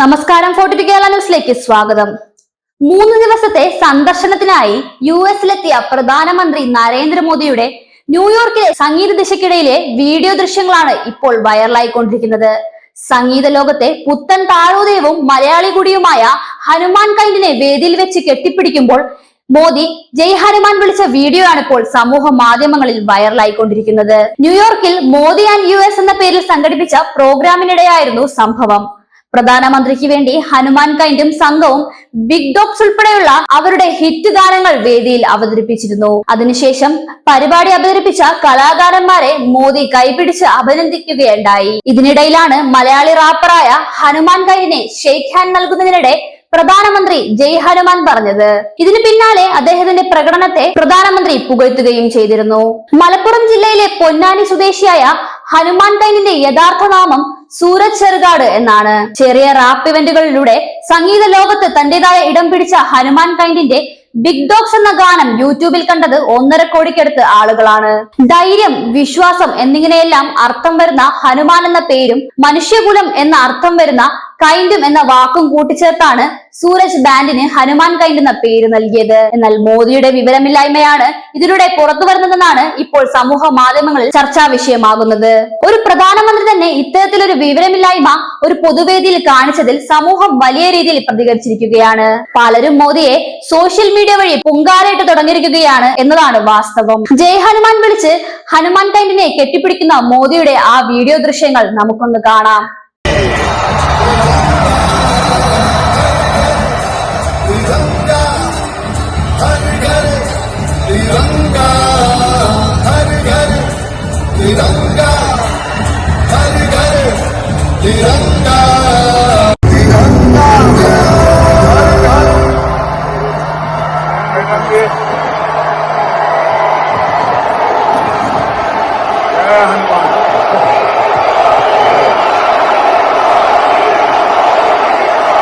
നമസ്കാരം ഫോർട്ടി കേരള ന്യൂസിലേക്ക് സ്വാഗതം. മൂന്ന് ദിവസത്തെ സന്ദർശനത്തിനായി യു എസിലെത്തിയ പ്രധാനമന്ത്രി നരേന്ദ്രമോദിയുടെ ന്യൂയോർക്കിലെ സംഗീത ദിശയ്ക്കിടയിലെ വീഡിയോ ദൃശ്യങ്ങളാണ് ഇപ്പോൾ വൈറലായിക്കൊണ്ടിരിക്കുന്നത്. സംഗീത ലോകത്തെ പുത്തൻ താളോദയവും മലയാളി കൂടിയുമായ ഹനുമാൻ കൈൻഡിനെ വേദിയിൽ വെച്ച് കെട്ടിപ്പിടിക്കുമ്പോൾ മോദി ജയ് ഹനുമാൻ വിളിച്ച വീഡിയോ ആണ് ഇപ്പോൾ സമൂഹ മാധ്യമങ്ങളിൽ വൈറലായിക്കൊണ്ടിരിക്കുന്നത്. ന്യൂയോർക്കിൽ മോദി ആൻഡ് യു എന്ന പേരിൽ സംഘടിപ്പിച്ച പ്രോഗ്രാമിനിടെയായിരുന്നു സംഭവം. പ്രധാനമന്ത്രിക്ക് വേണ്ടി ഹനുമാൻ കൈൻഡും സംഘവും ബിഗ് ഡോഗ്സ് ഉൾപ്പെടെയുള്ള അവരുടെ ഹിറ്റ് ഗാനങ്ങൾ വേദിയിൽ അവതരിപ്പിച്ചിരുന്നു. അതിനുശേഷം പരിപാടി അവതരിപ്പിച്ച കലാകാരന്മാരെ മോദി കൈപിടിച്ച് അഭിനന്ദിക്കുകയുണ്ടായി. ഇതിനിടയിലാണ് മലയാളി റാപ്പറായ ഹനുമാൻ കൈനെ ഷെയ്ഖ് ഹാൻഡ് നൽകുന്നതിനിടെ പ്രധാനമന്ത്രി ജയ് ഹനുമാൻ പറഞ്ഞത്. ഇതിന് പിന്നാലെ അദ്ദേഹത്തിന്റെ പ്രകടനത്തെ പ്രധാനമന്ത്രി പുകഴ്ത്തുകയും ചെയ്തിരുന്നു. മലപ്പുറം ജില്ലയിലെ പൊന്നാനി സ്വദേശിയായ ഹനുമാൻ കൈനിന്റെ യഥാർത്ഥ നാമം സൂരജ് ചെറുകാട് എന്നാണ്. ചെറിയ റാപ്പ് ഇവന്റുകളിലൂടെ സംഗീത ലോകത്ത് തന്റേതായ ഇടം പിടിച്ച ഹനുമാൻ കൈൻഡിന്റെ ബിഗ് ഡോഗ്സ് എന്ന ഗാനം യൂട്യൂബിൽ കണ്ടത് ഒന്നര കോടിക്കടുത്ത് ആളുകളാണ്. ധൈര്യം വിശ്വാസം എന്നിങ്ങനെയെല്ലാം അർത്ഥം വരുന്ന ഹനുമാൻ എന്ന പേരും മനുഷ്യകുലം എന്ന അർത്ഥം വരുന്ന കൈൻഡും എന്ന വാക്കും കൂട്ടിച്ചേർത്താണ് സൂരജ് ബാൻഡിന് ഹനുമാൻ കൈൻഡ് എന്ന പേര് നൽകിയത്. എന്നാൽ മോദിയുടെ വിവരമില്ലായ്മയാണ് ഇതിലൂടെ പുറത്തു വരുന്നതെന്നാണ് ഇപ്പോൾ സമൂഹ മാധ്യമങ്ങളിൽ ചർച്ചാ വിഷയമാകുന്നത്. ഒരു പ്രധാനമന്ത്രി തന്നെ ഇത്തരത്തിലൊരു വിവരമില്ലായ്മ ഒരു പൊതുവേദിയിൽ കാണിച്ചതിൽ സമൂഹം വലിയ രീതിയിൽ പ്രതികരിച്ചിരിക്കുകയാണ്. പലരും മോദിയെ സോഷ്യൽ മീഡിയ വഴി പൊങ്കാലയിട്ട് തുടങ്ങിയിരിക്കുകയാണ് എന്നതാണ് വാസ്തവം. ജയ് ഹനുമാൻ വിളിച്ച് ഹനുമാൻ കൈൻഡിനെ കെട്ടിപ്പിടിക്കുന്ന മോദിയുടെ ആ വീഡിയോ ദൃശ്യങ്ങൾ നമുക്കൊന്ന് കാണാം. तिरंगा हर घर तिरंगा तिरंगा हर घर